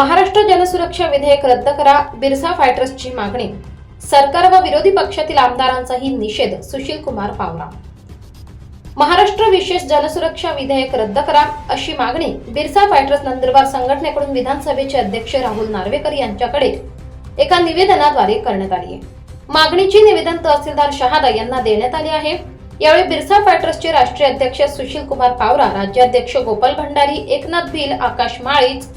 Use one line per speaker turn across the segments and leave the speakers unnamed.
महाराष्ट्र जनसुरक्षा विधेयक रद्द करा बिरसा फायटर्सची मागणी. सरकार व विरोधी पक्षातील आमदारांचाही निषेध सुशील कुमार पावरा महाराष्ट्र विशेष जनसुरक्षा विधेयक रद्द करा अशी मागणी बिरसा फायटर्स नंदुरबार संघटनेकडून विधानसभेचे अध्यक्ष राहुल नार्वेकर यांच्याकडे एका निवेदनाद्वारे करण्यात आली आहे. मागणीची निवेदन तहसीलदार शहादा यांना देण्यात आले आहे. यावेळी बिरसा फायटर्सचे राष्ट्रीय अध्यक्ष सुशील कुमार पावरा राज्याध्यक्ष गोपाल भंडारी एकनाथ भिल आकाश माळीच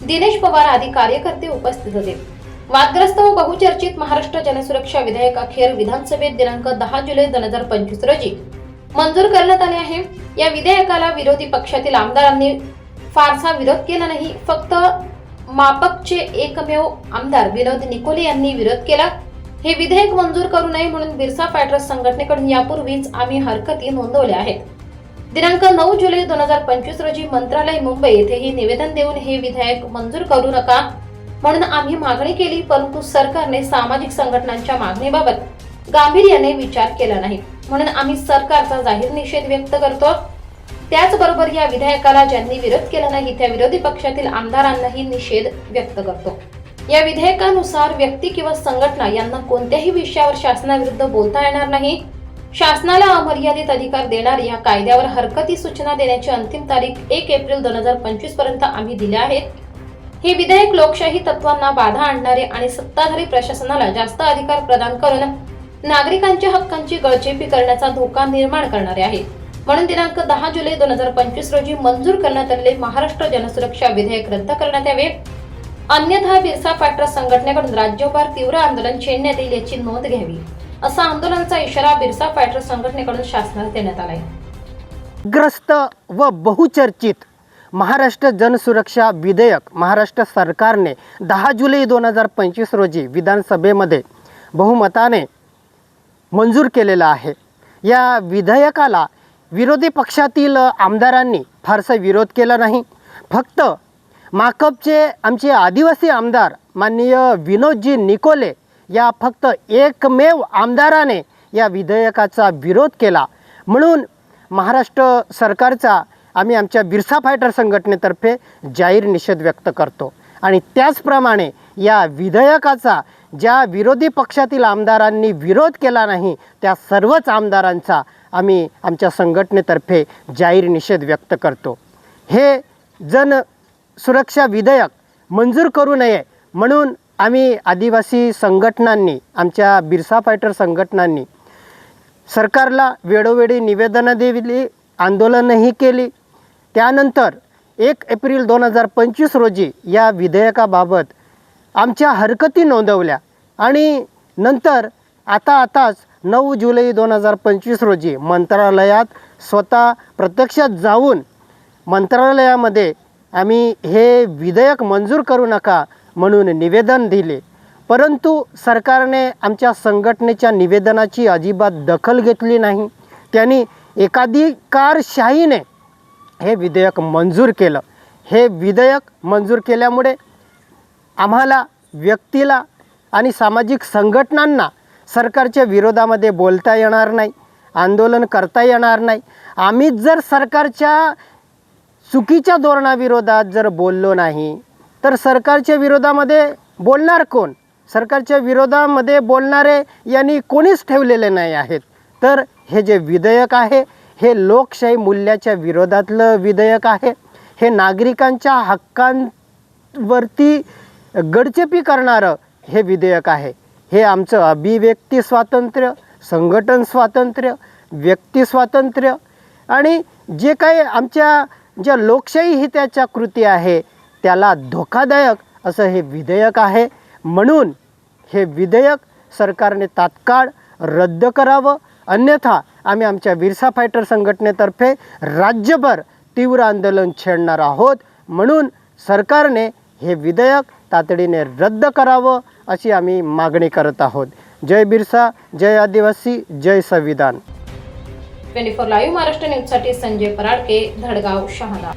दिनेश पवार आदी कार्यकर्ते उपस्थित होते. वादग्रस्त व बहुचर्चित महाराष्ट्र जनसुरक्षा विधेयक अखेर विधानसभेत दिनांक दहा जुलै दोन हजार पंचवीस रोजी मंजूर करण्यात आले आहे. या विधेयकाला विरोधी पक्षातील आमदारांनी फारसा विरोध केला नाही. फक्त मापकचे एकमेव आमदार विनोद निकोले यांनी विरोध केला. हे विधेयक मंजूर करू नये म्हणून बिरसा फायटर्स संघटनेकडून यापूर्वीच आम्ही हरकती नोंदवल्या आहेत. दिनांक नऊ जुलै दोन हजार पंचवीस रोजी मंत्रालय मुंबई येथे हे निवेदन देऊन हे विधेयक मंजूर करू नका म्हणून आम्ही मागणी केली परंतु सरकारने सामाजिक संघटनांच्या मागणीबाबत गांभीर्याने विचार केला नाही. म्हणून आम्ही सरकारचा जाहीर निषेध व्यक्त करतो. त्याचबरोबर या विधेयकाला ज्यांनी विरोध केला नाही त्या विरोधी पक्षातील आमदारांनाही निषेध व्यक्त करतो. या विधेयकानुसार व्यक्ती किंवा संघटना यांना कोणत्याही विषयावर शासनाविरुद्ध बोलता येणार नाही. शासनाला अमर्यादित अधिकार देणार या कायद्यावर हरकती सूचना देण्याची अंतिम तारीख एक एप्रिल दोन हजार पंचवीसपर्यंत आम्ही दिल्या आहेत. हे विधेयक लोकशाही तत्वांना बाधा आणणारे आणि सत्ताधारी प्रशासनाला जास्त अधिकार प्रदान करून नागरिकांच्या हक्कांची गळचेपी करण्याचा धोका निर्माण करणारे आहे म्हणून दिनांक दहा जुलै दोन हजार पंचवीस रोजी मंजूर करण्यात आलेले महाराष्ट्र जनसुरक्षा विधेयक रद्द करण्यात यावे. अन्यथा बिरसा फायटर संघटनेकडून राज्यभर तीव्र आंदोलन छेडण्यात येईल याची नोंद घ्यावी. असा आंदोलनाचा इशारा बिरसा फायटर संघटनेकडून शासनाला देण्यात आलाय.
ग्रस्त व बहुचर्चित महाराष्ट्र जनसुरक्षा विधेयक महाराष्ट्र सरकारने दहा जुलै दोन हजार पंचवीस रोजी विधानसभेमध्ये बहुमताने मंजूर केलेलं आहे. या विधेयकाला विरोधी पक्षातील आमदारांनी फारसा विरोध केला नाही. फक्त माकपचे आमचे आदिवासी आमदार माननीय विनोदजी निकोले या फक्त एकमेव आमदाराने या विधेयकाचा विरोध केला. म्हणून महाराष्ट्र सरकारचा आम्ही आमच्या बिरसा फायटर संघटनेतर्फे जाहीर निषेध व्यक्त करतो. आणि त्याचप्रमाणे या विधेयकाचा ज्या विरोधी पक्षातील आमदारांनी विरोध केला नाही त्या सर्वच आमदारांचा आम्ही आमच्या संघटनेतर्फे जाहीर निषेध व्यक्त करतो. हे जन सुरक्षा विधेयक मंजूर करू नये म्हणून आम्ही आदिवासी संघटनांनी आमच्या बिरसा फायटर संघटनांनी सरकारला वेळोवेळी निवेदनं दिली आंदोलनही केली. त्यानंतर एक एप्रिल दोन हजार पंचवीस रोजी या विधेयकाबाबत आमच्या हरकती नोंदवल्या आणि नंतर आता आताच नऊ जुलै दोन हजार पंचवीस रोजी मंत्रालयात स्वतः प्रत्यक्षात जाऊन मंत्रालयामध्ये आम्ही हे विधेयक मंजूर करू नका म्हणून निवेदन दिले. परंतु सरकारने आमच्या संघटनेच्या निवेदनाची अजिबात दखल घेतली नाही. त्यांनी एकाधिकारशाहीने हे विधेयक मंजूर केलं. हे विधेयक मंजूर केल्यामुळे आम्हाला व्यक्तीला आणि सामाजिक संघटनांना सरकारच्या विरोधामध्ये बोलता येणार नाही आंदोलन करता येणार नाही. आम्हीच जर सरकारच्या चुकीच्या धोरणाविरोधात जर बोललो नाही तर सरकारच्या विरोधामध्ये बोलणार कोण? सरकारच्या विरोधामध्ये बोलणारे यांनी कोणीच ठेवलेले नाही आहेत. तर हे जे विधेयक आहे हे लोकशाही मूल्याच्या विरोधातलं विधेयक आहे. हे नागरिकांच्या हक्कांवरती गडचेपी करणारं हे विधेयक आहे. हे आमचं अभिव्यक्ती स्वातंत्र्य संघटन स्वातंत्र्य व्यक्ती स्वातंत्र्य आणि जे काही आमच्या ज्या लोकशाही हिताच्या कृती आहे त्याला धोकादायक असं हे विधेयक आहे. म्हणून हे विधेयक सरकारने तात्काळ रद्द करावं. अन्यथा आम्ही आमच्या विरसा फायटर संघटनेतर्फे राज्यभर तीव्र आंदोलन छेडणार आहोत. म्हणून सरकारने हे विधेयक तातडीने रद्द करावं अशी आम्ही मागणी करत आहोत. जय बिरसा जय आदिवासी जय संविधान.
ट्वेंटी फोर लाईव्ह महाराष्ट्र न्यूजसाठी संजय पराडके धडगाव शहादा.